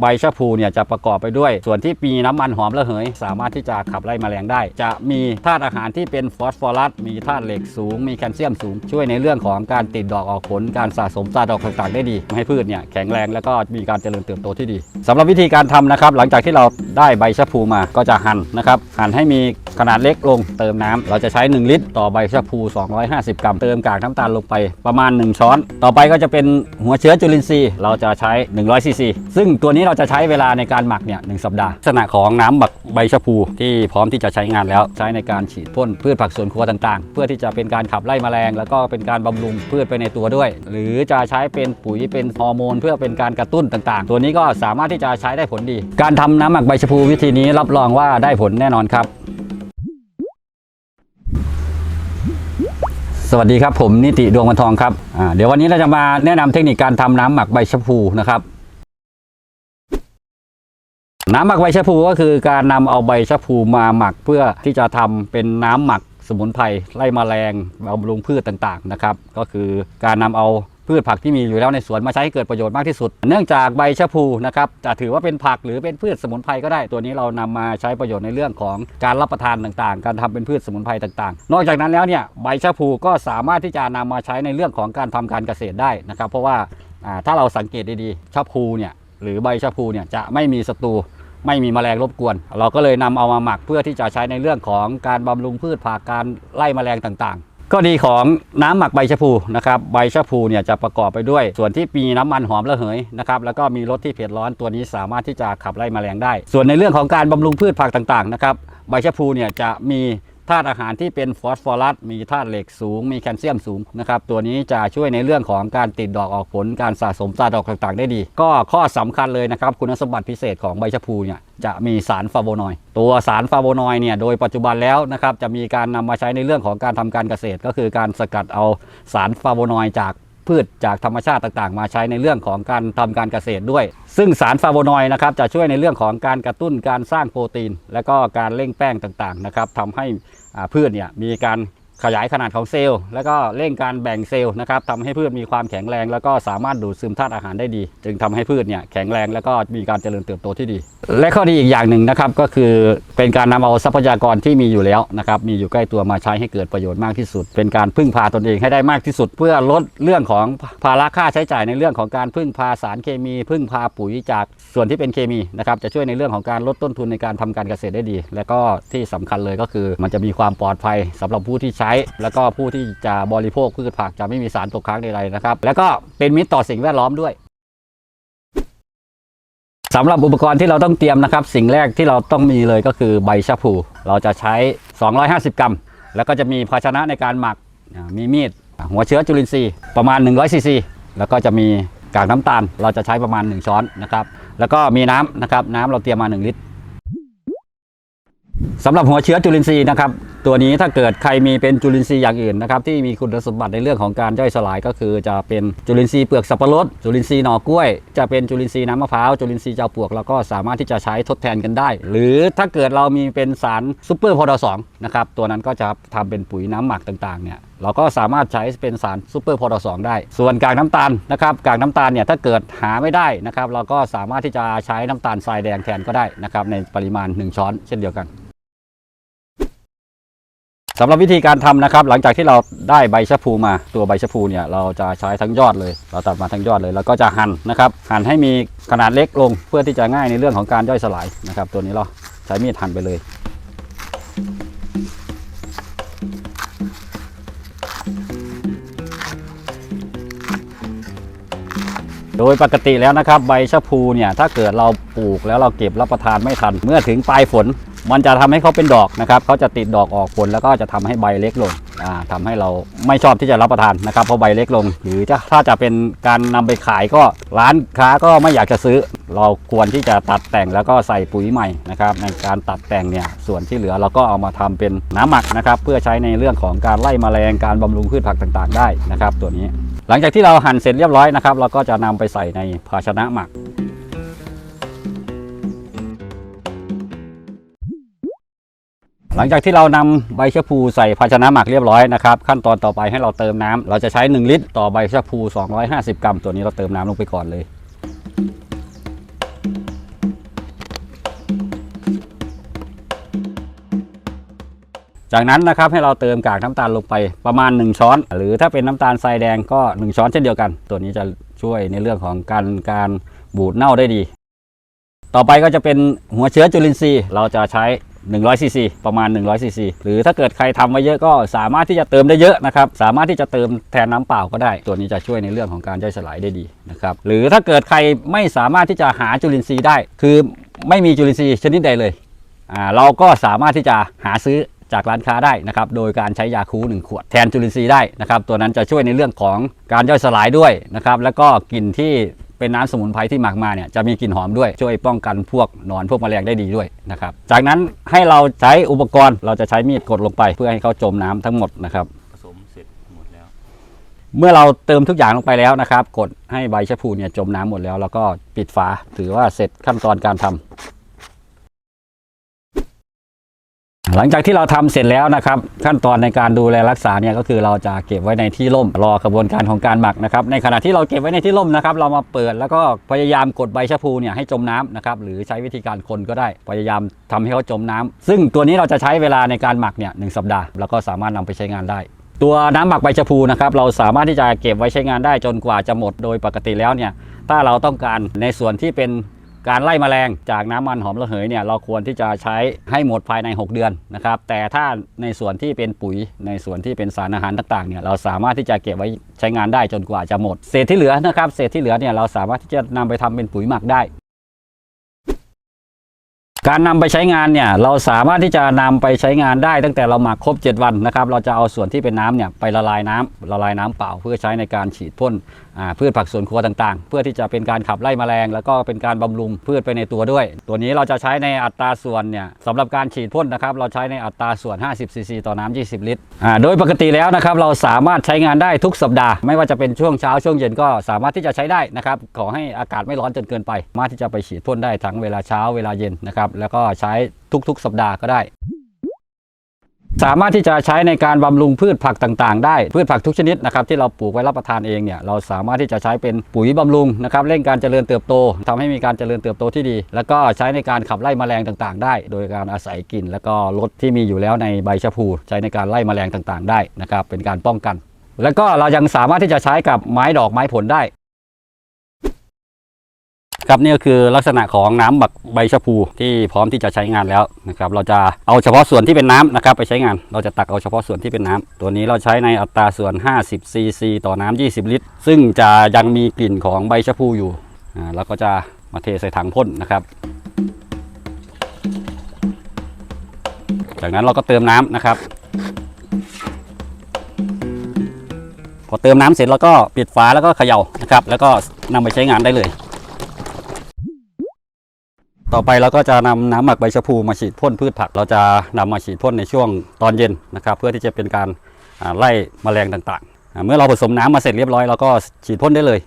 ใบชะพูเนี่ยจะประกอบไปด้วย ส่วนที่มีน้ำมันหอมระเหย สามารถที่จะขับไล่แมลงได้ จะมีธาตุอาหารที่เป็นฟอสฟอรัส มีธาตุเหล็กสูง มีแคลเซียมสูง ช่วยในเรื่องของการติดดอกออกผล การสะสมตาดอกต่างๆ ได้ดีทำให้พืชเนี่ยแข็งแรงแล้วก็มีการเจริญเติบโตที่ดีสำหรับวิธีการทำนะครับ หลังจากที่เราได้ใบชะพูมาก็จะหั่นนะครับหั่นให้มีขนาดเล็กลงเติมน้ำเราจะใช้ 1 ลิตร ต่อใบชะพู 250 กรัม เติมกากน้ำตาลลงไปประมาณ 1 ช้อน ต่อไปก็จะเป็นหัวเชื้อจุลินทรีย์ เราจะใช้100ซีซีซึ่งตัวนี้เราจะใช้เวลาในการหมักเนี่ยหสัปดาห์ลักษณะของน้ำหมักใบชะพูที่พร้อมที่จะใช้งานแล้ว ใช้ในการฉีดพ่นพืชผักสวนครัวต่างๆ เพื่อที่จะเป็นการขับไล่แมลง แล้วก็เป็นการบำรุงพืชไปในตัวด้วย หรือจะใช้เป็นปุ๋ยเป็นฮอร์โมน เพื่อเป็นการกระตุ้นต่างๆ ตัวนี้ก็สามารถที่จะใช้ได้ผลดี การทำน้ำหมักใบชะพูวิธีนี้รับรองว่าได้ผลแน่นอนครับ สวัสดีครับผมนิติดวงวันทองครับอ่าเดี๋ยววันนี้เราจะมาแนะนำเทคนิคการทำน้ำหมักใบชะพูนะครับ น้ำหมักใบชะพูก็คือการนำเอาใบชะพูมาหมักเพื่อที่จะทำเป็นน้ำหมักสมุนไพรไล่แมลงบำรุงพืชต่างๆนะครับ ก็คือการนำเอาพืชผักที่มีอยู่แล้วในสวนมาใช้ให้เกิดประโยชน์มากที่สุด เนื่องจากใบชะพูนะครับจะถือว่าเป็นผักหรือเป็นพืชสมุนไพรก็ได้ ตัวนี้เรานำมาใช้ประโยชน์ในเรื่องของการรับประทานต่างๆ การทำเป็นพืชสมุนไพรต่างๆ นอกจากนั้นแล้วเนี่ยใบชะพูก็สามารถที่จะนำมาใช้ในเรื่องของการทำการเกษตรได้นะครับ เพราะว่าอ่าถ้าเราสังเกตดีๆชะพูเนี่ย หรือใบชะพูเนี่ยจะไม่มีศัตรูไม่มีแมลงรบกวน เราก็เลยนำเอามาหมักเพื่อที่จะใช้ในเรื่องของการบำรุงพืชผักการไล่แมลงต่างๆ ก็ดีของน้ำหมักใบชะพูนะครับใบชะพูเนี่ยจะประกอบไปด้วย ส่วนที่มีน้ำมันหอมระเหยนะครับแล้วก็มีรสที่เผ็ดร้อนตัวนี้สามารถที่จะขับไล่แมลงได้ ส่วนในเรื่องของการบำรุงพืชผักต่างๆนะครับใบชะพูเนี่ยจะมี ธาตุอาหารที่เป็นฟอสฟอรัสมีธาตุเหล็กสูง มีแคลเซียมสูงนะครับตัวนี้จะช่วยในเรื่องของการติดดอกออกผลการสะสมตาดอกต่างๆ ได้ดี ก็ข้อสำคัญเลยนะครับคุณสมบัติพิเศษของใบชะพูเนี่ยจะมีสารฟาโวนอยตัวสารฟาโวนอยเนี่ยโดยปัจจุบันแล้วนะครับจะมีการนำมาใช้ในเรื่องของการทำการเกษตร ก็คือการสกัดเอาสารฟาโวนอยจาก พืชจากธรรมชาติต่างๆ มาใช้ในเรื่องของการทำการเกษตรด้วย ซึ่งสารฟาโวนอยด์นะครับจะช่วยในเรื่องของการกระตุ้นการสร้างโปรตีน และก็การเร่งแป้งต่างๆนะครับทำให้พืชเนี่ยมีการ ขยายขนาดของเซลล์ แล้วก็เร่งการแบ่งเซลล์นะครับทำให้พืชมีความแข็งแรง แล้วก็สามารถดูดซึมธาตุอาหารได้ดี จึงทำให้พืชเนี่ยแข็งแรงแล้วก็มีการเจริญเติบโตที่ดี และข้อดีอีกอย่างหนึ่งนะครับก็คือเป็นการนำเอาทรัพยากรที่มีอยู่แล้วนะครับมีอยู่ใกล้ตัวมาใช้ให้เกิดประโยชน์มากที่สุด เป็นการพึ่งพาตนเองให้ได้มากที่สุด เพื่อลดเรื่องของภาระค่าใช้จ่ายในเรื่องของการพึ่งพาสารเคมี พึ่งพาปุ๋ยจากส่วนที่เป็นเคมีนะครับจะช่วยในเรื่องของการลดต้นทุนในการทำการเกษตรได้ดี และก็ที่สำคัญเลยก็คือมันจะมีความปลอดภัยสำหรับผู้ที่ใช้แล้วก็ผู้ที่จะบริโภคพืชผักจะไม่มีสารตกค้างใดๆนะครับ แล้วก็เป็นมิตรต่อสิ่งแวดล้อมด้วยสำหรับอุปกรณ์ที่เราต้องเตรียมนะครับ สิ่งแรกที่เราต้องมีเลยก็คือใบชะพูเราจะใช้ 250 กรัม แล้วก็จะมีภาชนะในการหมักมีมีด หัวเชื้อจุลินทรีย์ประมาณ 100ซีซีแล้วก็จะมีกากน้ำตาล เราจะใช้ประมาณ 1 ช้อนนะครับ แล้วก็มีน้ำนะครับ น้ำเราเตรียมมา 1 ลิตร สำหรับหัวเชื้อจุลินทรีย์นะครับตัวนี้ถ้าเกิดใครมีเป็นจุลินทรีย์อย่างอื่นนะครับที่มีคุณสมบัติในเรื่องของการย่อยสลายก็คือจะเป็นจุลินทรีย์เปลือกสับปะรดจุลินทรีย์หน่อกล้วย จะเป็นจุลินทรีย์น้ำมะพร้าวจุลินทรีย์เจ้าปลวกเราก็สามารถที่จะใช้ทดแทนกันได้ หรือถ้าเกิดเรามีเป็นสารซูเปอร์พอดสองนะครับตัวนั้นก็จะทำเป็นปุ๋ยน้ำหมักต่างๆเนี่ยเราก็สามารถใช้เป็นสารซูเปอร์พอดสองได้ ส่วนกากน้ำตาลนะครับกากน้ำตาลเนี่ยถ้าเกิดหาไม่ได้นะครับเราก็สามารถที่จะใช้น้ำตาลทรายแดงแทนก็ได้นะครับในปริมาณ 1 ช้อนเช่นเดียวกัน สำหรับวิธีการทำนะครับ หลังจากที่เราได้ใบชะพูมาตัวใบชะพูเนี่ยเราจะใช้ทั้งยอดเลย เราตัดมาทั้งยอดเลยแล้วก็จะหั่นนะครับหั่นให้มีขนาดเล็กลงเพื่อที่จะง่ายในเรื่องของการย่อยสลายนะครับ ตัวนี้เราใช้มีดหั่นไปเลยโดยปกติแล้วนะครับใบชะพูเนี่ยถ้าเกิดเราปลูกแล้วเราเก็บรับประทานไม่ทัน เมื่อถึงปลายฝน มันจะทำให้เขาเป็นดอกนะครับเขาจะติดดอกออกผลแล้วก็จะทำให้ใบเล็กลงอ่าทำให้เราไม่ชอบที่จะรับประทานนะครับเพราะใบเล็กลง หรือถ้าจะเป็นการนำไปขายก็ร้านค้าก็ไม่อยากจะซื้อ เราควรที่จะตัดแต่งแล้วก็ใส่ปุ๋ยใหม่นะครับในการตัดแต่งเนี่ยส่วนที่เหลือเราก็เอามาทำเป็นน้ำหมักนะครับเพื่อใช้ในเรื่องของการไล่แมลงการบำรุงพืชผักต่างๆ ได้นะครับ ตัวนี้ หลังจากที่เราหั่นเสร็จเรียบร้อยนะครับเราก็จะนำไปใส่ในภาชนะหมัก หลังจากที่เรานำใบชะพูใส่ภาชนะหมักเรียบร้อยนะครับขั้นตอนต่อไปให้เราเติมน้ำ เราจะใช้ 1 ลิตร ต่อใบชะพู 250 กรัม ตัวนี้เราเติมน้ำลงไปก่อนเลย จากนั้นนะครับให้เราเติมกากน้ำตาลลงไปประมาณ 1 ช้อน หรือถ้าเป็นน้ำตาลทรายแดงก็ 1 ช้อนเช่นเดียวกัน ตัวนี้จะช่วยในเรื่องของการการบูดเน่าได้ดี ต่อไปก็จะเป็นหัวเชื้อจุลินทรีย์เราจะใช้ 100ซีซีประมาณ100ซีซีหรือถ้าเกิดใครทำไว้เยอะก็สามารถที่จะเติมได้เยอะนะครับ สามารถที่จะเติมแทนน้ำเปล่าก็ได้ ตัวนี้จะช่วยในเรื่องของการย่อยสลายได้ดีนะครับ หรือถ้าเกิดใครไม่สามารถที่จะหาจุลินทรีย์ได้ คือไม่มีจุลินทรีย์ชนิดใดเลยอ่าเราก็สามารถที่จะหาซื้อจากร้านค้าได้นะครับ โดยการใช้ยาคู1ขวดแทนจุลินทรีย์ได้นะครับ ตัวนั้นจะช่วยในเรื่องของการย่อยสลายด้วยนะครับ แล้วก็กลิ่นที่ เป็นน้ำสมุนไพรที่หมักมาเนี่ยจะมีกลิ่นหอมด้วยช่วยป้องกันพวกหนอนพวกแมลงได้ดีด้วยนะครับจากนั้นให้เราใช้อุปกรณ์เราจะใช้มีดกดลงไป เพื่อให้เขาจมน้ำทั้งหมดนะครับผสมเสร็จหมดแล้ว เมื่อเราเติมทุกอย่างลงไปแล้วนะครับ กดให้ใบชะพูเนี่ยจมน้ำหมดแล้ว แล้วก็ปิดฝาถือว่าเสร็จขั้นตอนการทำ หลังจากที่เราทำเสร็จแล้วนะครับ ขั้นตอนในการดูแลรักษาเนี่ยก็คือเราจะเก็บไว้ในที่ร่ม รอกระบวนการของการหมักนะครับ ในขณะที่เราเก็บไว้ในที่ร่มนะครับ เรามาเปิดแล้วก็พยายามกดใบชะพูเนี่ยให้จมน้ำนะครับหรือใช้วิธีการคนก็ได้พยายามทำให้เขาจมน้ำซึ่งตัวนี้เราจะใช้เวลาในการหมักเนี่ยหนึ่งสัปดาห์แล้วก็สามารถนำไปใช้งานได้ตัวน้ำหมักใบชะพูนะครับเราสามารถที่จะเก็บไว้ใช้งานได้จนกว่าจะหมดโดยปกติแล้วเนี่ยถ้าเราต้องการในส่วนที่เป็น การไล่แมลงจากน้ำมันหอมระเหยเนี่ยเราควรที่จะใช้ให้หมดภายใน 6 เดือนนะครับแต่ถ้าในส่วนที่เป็นปุ๋ยในส่วนที่เป็นสารอาหารต่างๆเนี่ยเราสามารถที่จะเก็บไว้ใช้งานได้จนกว่าจะหมด เศษที่เหลือนะครับเศษที่เหลือเนี่ยเราสามารถที่จะนำไปทำเป็นปุ๋ยหมักได้ การนำไปใช้งานเนี่ยเราสามารถที่จะนำไปใช้งานได้ตั้งแต่เราหมักครบ 7 วันนะครับ เราจะเอาส่วนที่เป็นน้ำเนี่ยไปละลายน้ำละลายน้ำเปล่า เพื่อใช้ในการฉีดพ่นพืชผักสวนครัวต่างๆ เพื่อที่จะเป็นการขับไล่แมลง แล้วก็เป็นการบำรุงพืชไปในตัวด้วย ตัวนี้เราจะใช้ในอัตราส่วนเนี่ยสำหรับการฉีดพ่นนะครับ เราใช้ในอัตราส่วน 50ซีซีต่อน้ำ20 ลิตรโดยปกติแล้วนะครับเราสามารถใช้งานได้ทุกสัปดาห์ ไม่ว่าจะเป็นช่วงเช้าช่วงเย็นก็สามารถที่จะใช้ได้นะครับขอให้อากาศไม่ร้อนจนเกินไป สามารถที่จะไปฉีดพ่นได้ทั้งเวลาเช้าเวลาเย็นนะครับแล้วก็ใช้ทุกๆ สัปดาห์ก็ได้ สามารถที่จะใช้ในการบำรุงพืชผักต่างๆ ได้พืชผักทุกชนิดนะครับที่เราปลูกไว้รับประทานเองเนี่ยเราสามารถที่จะใช้เป็นปุ๋ยบำรุงนะครับเร่งการเจริญเติบโตทำให้มีการเจริญเติบโตที่ดี แล้วก็ใช้ในการขับไล่แมลงต่างๆ ได้ โดยการอาศัยกลิ่นแล้วก็รสที่มีอยู่แล้วในใบชะพู ใช้ในการไล่แมลงต่างๆ ได้นะครับเป็นการป้องกัน แล้วก็เรายังสามารถที่จะใช้กับไม้ดอกไม้ผลได้ ครับนี่ก็คือลักษณะของน้ำหมักใบชะพูที่พร้อมที่จะใช้งานแล้วนะครับเราจะเอาเฉพาะส่วนที่เป็นน้ำนะครับไปใช้งาน เราจะตักเอาเฉพาะส่วนที่เป็นน้ำตัวนี้เราใช้ในอัตราส่วน 50 ซีซีต่อน้ำ20 ลิตร ซึ่งจะยังมีกลิ่นของใบชะพูอยู่อ่าเราก็จะมาเทใส่ถังพ่นนะครับ จากนั้นเราก็เติมน้ำนะครับ พอเติมน้ำเสร็จแล้วก็ปิดฝาแล้วก็เขย่านะครับ แล้วก็นำไปใช้งานได้เลย ต่อไปเราก็จะนำน้ำหมักใบชะพูมาฉีดพ่นพืชผัก เราจะนำมาฉีดพ่นในช่วงตอนเย็นนะครับ เพื่อที่จะเป็นการไล่แมลงต่างๆ เมื่อเราผสมน้ำมาเสร็จเรียบร้อยเราก็ฉีดพ่นได้เลย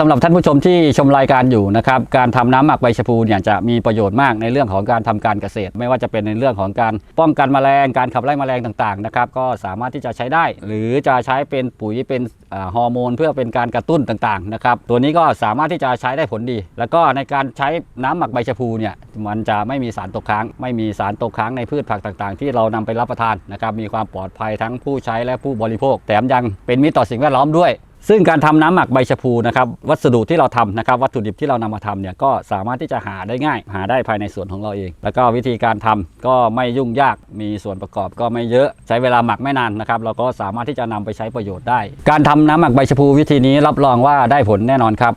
สำหรับท่านผู้ชมที่ชมรายการอยู่นะครับการทำน้ำหมักใบชะพูเนี่ยจะมีประโยชน์มากในเรื่องของการทำการเกษตร ไม่ว่าจะเป็นในเรื่องของการป้องกันแมลงการขับไล่แมลงต่างๆนะครับก็สามารถที่จะใช้ได้ หรือจะใช้เป็นปุ๋ยเป็นอ่าฮอร์โมน เพื่อเป็นการกระตุ้นต่างๆนะครับตัวนี้ก็สามารถที่จะใช้ได้ผลดี แล้วก็ในการใช้น้ำหมักใบชะพูเนี่ยมันจะไม่มีสารตกค้าง ไม่มีสารตกค้างในพืชผักต่างๆ ที่เรานำไปรับประทานนะครับมีความปลอดภัยทั้งผู้ใช้และผู้บริโภคแถมยังเป็นมิตรต่อสิ่งแวดล้อมด้วย ซึ่งการทำน้ำหมักใบชะพูนะครับวัสดุที่เราทำนะครับวัตถุดิบที่เรานำมาทำเนี่ยก็สามารถที่จะหาได้ง่าย หาได้ภายในสวนของเราเอง แล้วก็วิธีการทำก็ไม่ยุ่งยากมีส่วนประกอบก็ไม่เยอะใช้เวลาหมักไม่นานนะครับเราก็สามารถที่จะนำไปใช้ประโยชน์ได้ การทำน้ำหมักใบชะพูวิธีนี้รับรองว่าได้ผลแน่นอนครับ